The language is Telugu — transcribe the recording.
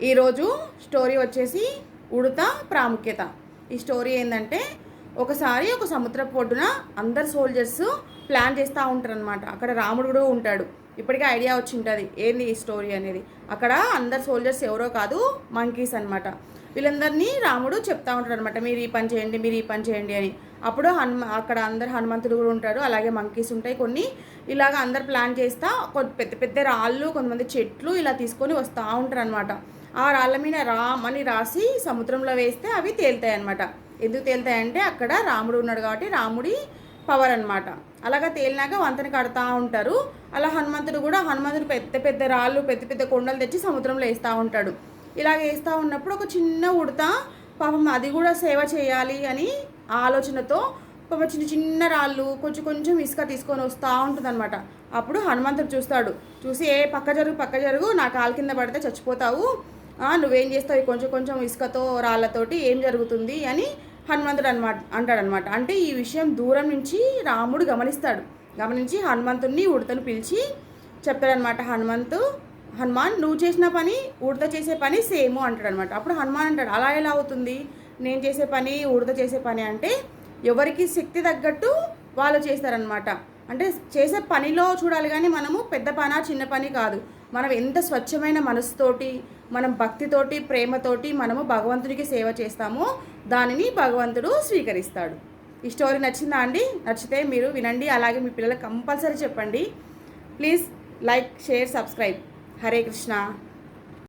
ఈరోజు స్టోరీ వచ్చేసి ఉడత ప్రాముఖ్యత. ఈ స్టోరీ ఏంటంటే ఒకసారి ఒక సముద్ర పొడ్డున అందరు సోల్జర్స్ ప్లాన్ చేస్తూ ఉంటారు అనమాట అక్కడ రాముడు కూడా ఉంటాడు. ఇప్పటికే ఐడియా వచ్చి ఉంటుంది ఏంది ఈ స్టోరీ అనేది? అక్కడ అందరు సోల్జర్స్ ఎవరో కాదు మంకీస్ అనమాట వీళ్ళందరినీ రాముడు చెప్తా ఉంటాడు అనమాట మీరు ఈ పని చేయండి మీరు ఈ పని చేయండి అని. అప్పుడు హనుమ అక్కడ అందరు హనుమంతుడు కూడా ఉంటాడు అలాగే మంకీస్ ఉంటాయి కొన్ని. ఇలాగ అందరు ప్లాన్ చేస్తా కొ- పెద్ద పెద్ద రాళ్ళు కొంతమంది చెట్లు ఇలా తీసుకొని వస్తూ ఉంటారు అనమాట ఆ రాళ్ళ మీద రామ్ అని రాసి సముద్రంలో వేస్తే అవి తేలుతాయి అనమాట ఎందుకు తేలుతాయంటే అక్కడ రాముడు ఉన్నాడు కాబట్టి రాముడి పవర్ అన్నమాట. అలాగా తేలినాక వంతెన కడతా ఉంటారు. అలా హనుమంతుడు కూడా హనుమంతుడు పెద్ద పెద్ద రాళ్ళు పెద్ద పెద్ద కొండలు తెచ్చి సముద్రంలో వేస్తూ ఉంటాడు. ఇలాగ వేస్తూ ఉన్నప్పుడు ఒక చిన్న ఉడత పాపం అది కూడా సేవ చేయాలి అని ఆలోచనతో పాపం చిన్న చిన్న రాళ్ళు కొంచెం కొంచెం ఇసుక తీసుకొని వస్తూ ఉంటుందన్నమాట. అప్పుడు హనుమంతుడు చూస్తాడు. చూసి ఏ పక్క జరుగు పక్క జరుగు నా కాలు కింద పడితే చచ్చిపోతావు. నువ్వేం చేస్తావు? కొంచెం కొంచెం ఇసుకతో రాళ్ళతోటి ఏం జరుగుతుంది అని హనుమంతుడు అనమాట అంటాడనమాట అంటే ఈ విషయం దూరం నుంచి రాముడు గమనిస్తాడు. గమనించి హనుమంతుడిని ఉడతను పిలిచి చెప్తాడనమాట హనుమంతు హనుమాన్ నువ్వు చేసిన పని ఉడత చేసే పని సేమ్ అంటాడనమాట అప్పుడు హనుమాన్ అంటాడు అలా ఎలా అవుతుంది? నేను చేసే పని ఉడత చేసే పని అంటే ఎవరికి శక్తి తగ్గట్టు వాళ్ళు చేస్తారనమాట అంటే చేసే పనిలో చూడాలి కానీ మనము పెద్ద పని చిన్న పని కాదు. మనం ఎంత స్వచ్ఛమైన మనసుతోటి మనం భక్తితోటి ప్రేమతోటి మనము భగవంతుడికి సేవ చేస్తామో దానిని భగవంతుడు స్వీకరిస్తాడు. ఈ స్టోరీ నచ్చిందా అండి? నచ్చితే మీరు వినండి. అలాగే మీ పిల్లలకు కంపల్సరీ చెప్పండి. Please like share subscribe. Hare Krishna.